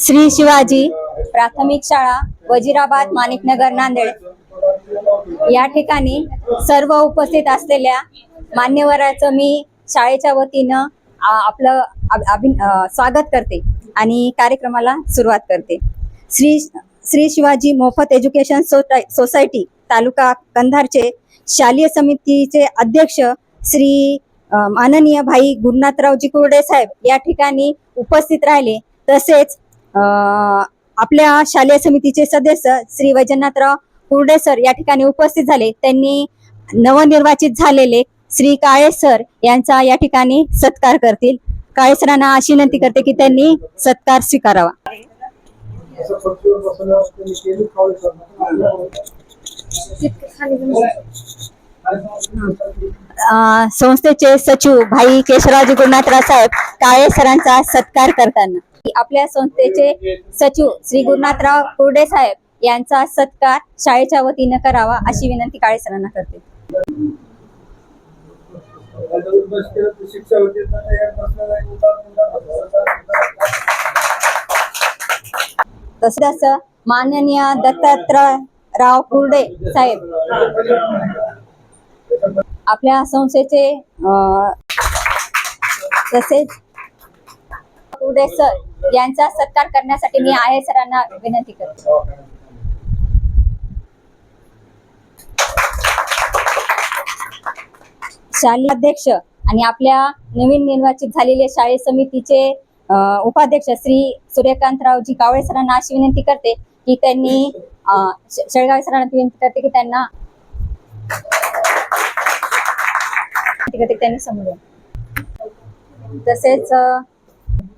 श्री शिवाजी प्राथमिक शाळा वजिराबाद माणिकनगर नांदेड. या ठिकाणी सर्व उपस्थित असलेल्या मान्यवराचं मी शाळेच्या वतीनं आपलं अभि- स्वागत करते आणि कार्यक्रमाला सुरुवात करते. श्री श्री शिवाजी मोफत एज्युकेशन सोसाय सोसायटी तालुका कंधारचे शालेय समितीचे अध्यक्ष श्री माननीय भाई गुरुनाथरावजी कुर्डे साहेब या ठिकाणी उपस्थित राहिले. तसेच आपल्या शालेय समितीचे सदस्य श्री वैजनाथराव कुर्डे सर या ठिकाणी उपस्थित झाले. त्यांनी नवनिर्वाचित झालेले श्री काळे सर यांचा या ठिकाणी सत्कार करतील. काळे सरांना अशी विनंती करते की त्यांनी सत्कार स्वीकारावा. संस्थेचे सचिव भाई केशवराज गुरुनाथराव साहेब काळे सरांचा सत्कार करताना. आपल्या संस्थेचे सचिव श्री गुरुनाथराव कुर्डे साहेब यांचा सत्कार शाळेच्या वतीनं करावा अशी विनंती काळे सरांना करते. तसंच माननीय दत्तात्रयराव कुर्डे साहेब आपल्या संस्थेचे तसेच कुर्डे सर यांचा सत्कार करण्यासाठी मी आहे सरांना विनंती करते. शालेय अध्यक्ष आणि आपल्या नवीन निर्वाचित झालेले शाळे समितीचे उपाध्यक्ष श्री सूर्यकांतरावजी कावळे सरांना अशी विनंती करते की त्यांनी शेळगाव सरांना विनंती करते की त्यांना त्यांनी समोर तसेच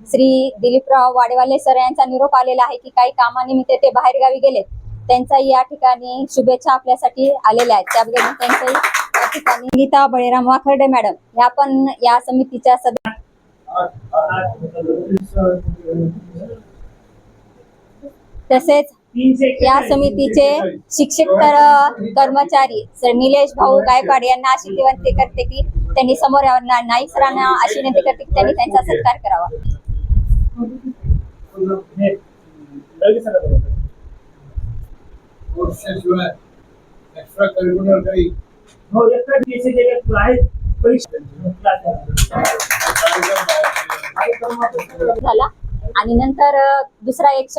श्री दिलीपराव वाडेवाले सर यांचा निरोप आलेला आहे की काही कामानिमित्त ते बाहेरगावी गेलेत. त्यांचा या ठिकाणी शुभेच्छा आपल्यासाठी आलेल्या आहेत. त्याबद्दल मी या ठिकाणी गीता बळीराम वाखर्डे मॅडम ह्या पण या समितीच्या सदस्य तसेच या समितीचे शिक्षक कर्मचारी सर निलेश भाऊ गायकवाड यांना अशी विनंती करते की त्यांनी समोर यावं नाईक सरांना अशी विनंती करते की त्यांनी त्यांचा सत्कार करावा. शिवाय एक्स्ट्रा करिक्युलर काही झाला. आणि नंतर दुसरा एक